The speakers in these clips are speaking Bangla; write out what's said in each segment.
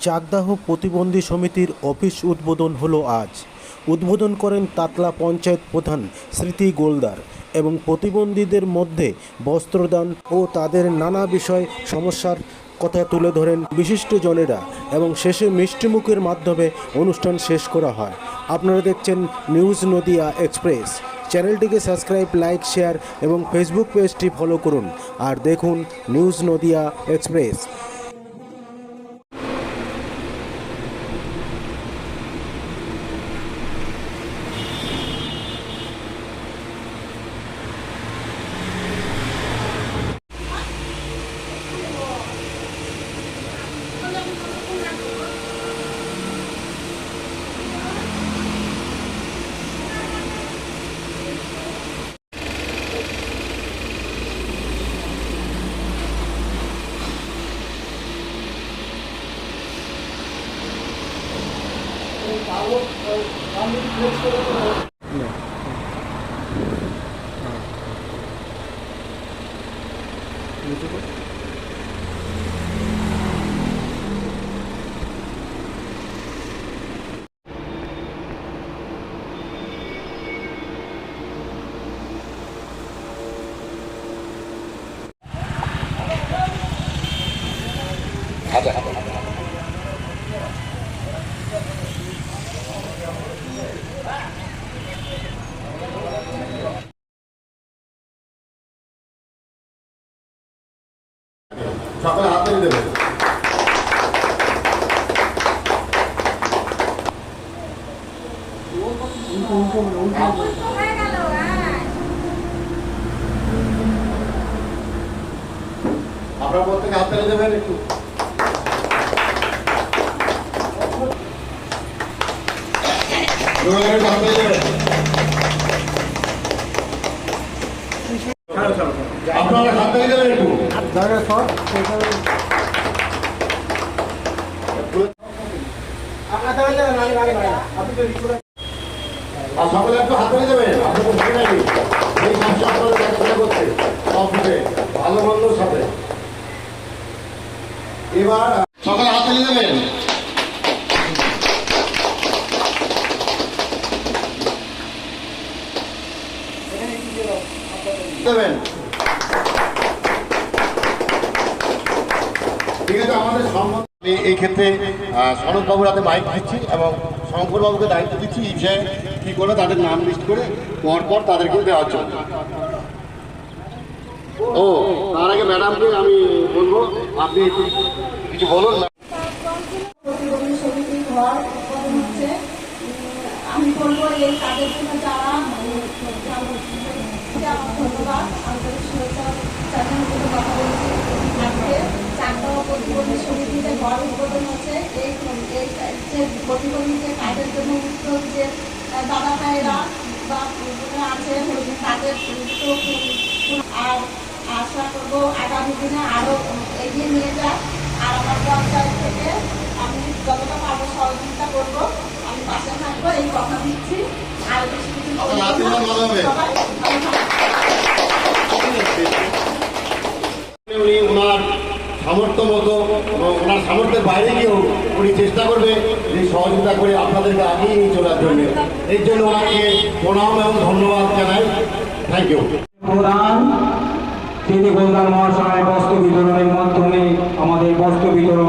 চাকদাহ প্রতিবন্ধী সমিতির অফিস উদ্বোধন হলো আজ। উদ্বোধন করেন তাতলা পঞ্চায়েত প্রধান স্মৃতি গোলদার এবং প্রতিবন্ধীদের মধ্যে বস্ত্রদান ও তাদের নানা বিষয় সমস্যার কথা তুলে ধরেন বিশিষ্ট জনেরা এবং শেষে মিষ্টিমুখের মাধ্যমে অনুষ্ঠান শেষ করা হয়। আপনারা দেখছেন নিউজ নদিয়া এক্সপ্রেস। চ্যানেলটিকে সাবস্ক্রাইব, লাইক, শেয়ার এবং ফেসবুক পেজটি ফলো করুন। আর দেখুন নিউজ নদিয়া এক্সপ্রেস। muito সকালে হাত তালি দেবে আপনার প্রত্যেকে হাত দেবেন একটু হাত। আপনারা হাত দেবেন আর সকলে একটু হাত তালি দেবেন। এই ভালো মন্দর সাথে। এবার সকালে হাত তালি দেবেন। দেবেন ঠিক আছে আমাদের সম্মত আমি এই ক্ষেত্রে শরৎ বাবুর হাতে মাইক দিচ্ছি এবং শঙ্করবাবুকে দায়িত্ব দিচ্ছি এই বিষয়ে কি করে তাদের নাম লিস্ট করে পর পর তাদেরকে দেওয়ার জন্য। ও, তার আগে ম্যাডামকে আমি বলব, আপনি কিছু বলুন। আমি বলব এই কাজের জন্য যারা আমার ধন্যবাদ আন্তরিক শুভেচ্ছা জানানোর জন্য কথা বলছি আজকে চাকদহ প্রতিবন্ধী সমিতিতে ঘর উদ্বোধন হচ্ছে এই এই যে প্রতিবন্ধী যে কাজের জন্য উদ্যোগ যে দাদা ভাইয়েরা বা আছে তাদের আর আশা করব আগামী দিনে আরও এগিয়ে নিয়ে যাক। আর আমার পঞ্চায়েত থেকে আমি যতটা পারব সহযোগিতা করব। আমি পাশে থাকব এই কথা দিচ্ছি। আর বেশি কিছু। সবাই মতো ওনার সামর্থ্যের বাইরে গিয়েও উনি চেষ্টা করবে যে সহযোগিতা করে আপনাদেরকে আগিয়ে নিয়ে চলার জন্য। এর জন্য ওনাকে প্রণাম এবং ধন্যবাদ জানাই। থ্যাংক ইউ তিনি গোলদার মহাশয় বস্ত্র বিতরণের মাধ্যমে আমাদের বস্ত্র বিতরণ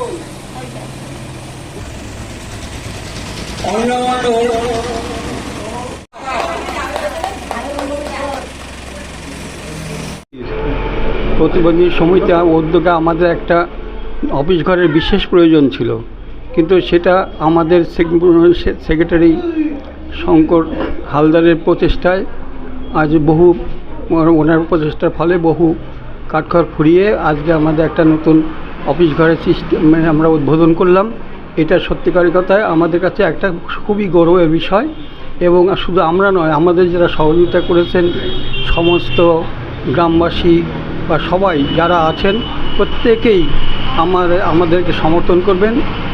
প্রতিবন্ধী সমিতি উদ্যোগে আমাদের একটা অফিস ঘরের বিশেষ প্রয়োজন ছিল। কিন্তু সেটা আমাদের সেক- সেক্রেটারি শঙ্কর হালদারের প্রচেষ্টায় আজ বহু ওনার প্রচেষ্টার ফলে বহু কাঠখড় ফুরিয়ে আজকে আমাদের একটা নতুন অফিস ঘরের সিস্টেম আমরা উদ্বোধন করলাম। এটা সত্যিকারের কথায় আমাদের কাছে একটা খুবই গৌরবের বিষয় এবং শুধু আমরা নয়, আমাদের যারা সহযোগিতা করেছেন সমস্ত গ্রামবাসী বা সবাই যারা আছেন, প্রত্যেকেই আমার, আমাদেরকে সমর্থন করবেন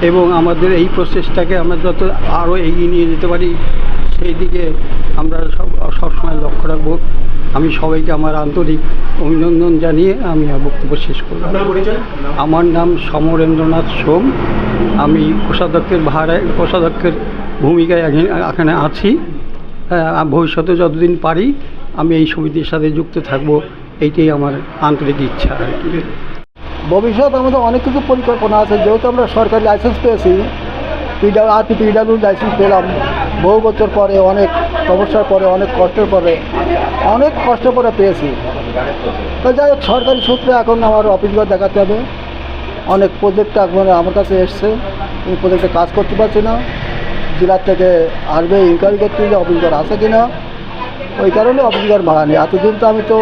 এবং আমাদের এই প্রসেসটাকে আমরা যত আরও এগিয়ে নিয়ে যেতে পারি, সেই দিকে আমরা সব, সবসময় লক্ষ্য রাখব। আমি সবাইকে আমার আন্তরিক অভিনন্দন জানিয়ে আমি বক্তব্য শেষ করব আমার নাম সমরেন্দ্রনাথ সোম। আমি কোষাধ্যক্ষের ভাড়ায় কোষাধ্যক্ষের ভূমিকায় এখানে- এখানে আছি। ভবিষ্যতে যতদিন পারি আমি এই সমিতির সাথে যুক্ত থাকব এইটাই আমার আন্তরিক ইচ্ছা আর কি। ভবিষ্যৎ আমাদের অনেক কিছু পরিকল্পনা আছে। যেহেতু আমরা সরকারি লাইসেন্স পেয়েছি PW R P PW license পেলাম বহু বছর পরে অনেক সমস্যার পরে, অনেক কষ্টের পরে, অনেক কষ্টের পরে পেয়েছি। তো যাই হোক, সরকারি সূত্রে এখন আমার অফিসগুলো দেখাতে হবে। অনেক প্রজেক্ট এখন আমার কাছে এসছে। এই প্রজেক্টে কাজ করতে পারছি না। জেলার থেকে আসবে ইনকোয়ারি করতে যে অফিসঘর আছে কি না ওই কারণে অফিসঘর ভাড়া নেই। এতদিন তো আমি তো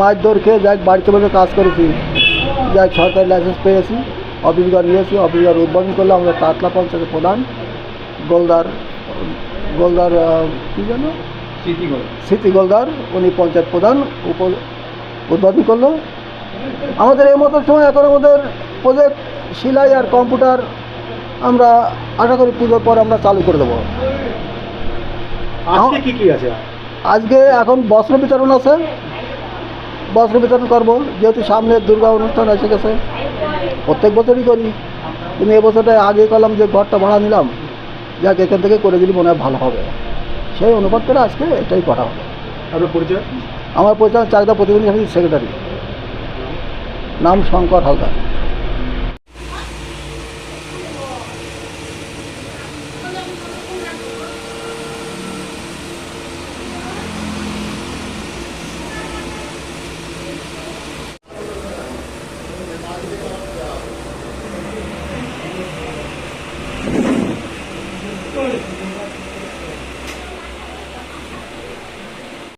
মাছ দৌড় খেয়ে যাই, বাড়িতে বসে কাজ করেছি। যাই সরকারি লাইসেন্স পেয়েছি। অফিসঘর নিয়েছি। অফিসঘর উদ্বোধন করলে আমাদের তাতলা পঞ্চায়েতের প্রধান, গোলদার গোলদার কী যেন? স্মৃতি গোলদার। উনি পঞ্চায়েত প্রধান উপ উদ্বোধন করল। আমাদের এই মতো সময় এখন আমাদের প্রজেক্ট সেলাই আর কম্পিউটার আমরা আশা করি পুজোর পর আমরা চালু করে দেবো। আজকে কি কি আছে? আজকে এখন বস্ত্র বিতরণ আছে। বস্ত্র বিতরণ করব। যেহেতু সামনে দুর্গা অনুষ্ঠান এসে গেছে প্রত্যেক বছরই করি। কিন্তু এবছরটা আগে করলাম যে ঘরটা ভাড়া নিলাম। যাক এখান থেকে করে দিলে মনে হয় ভালো হবে। সেই অনুপাত করে আজকে এটাই করা হবে। আপনার পরিচয়? আমার পরিচয় চাকদা প্রতিবন্ধী সমিতির সেক্রেটারি নাম শঙ্কর হালদার।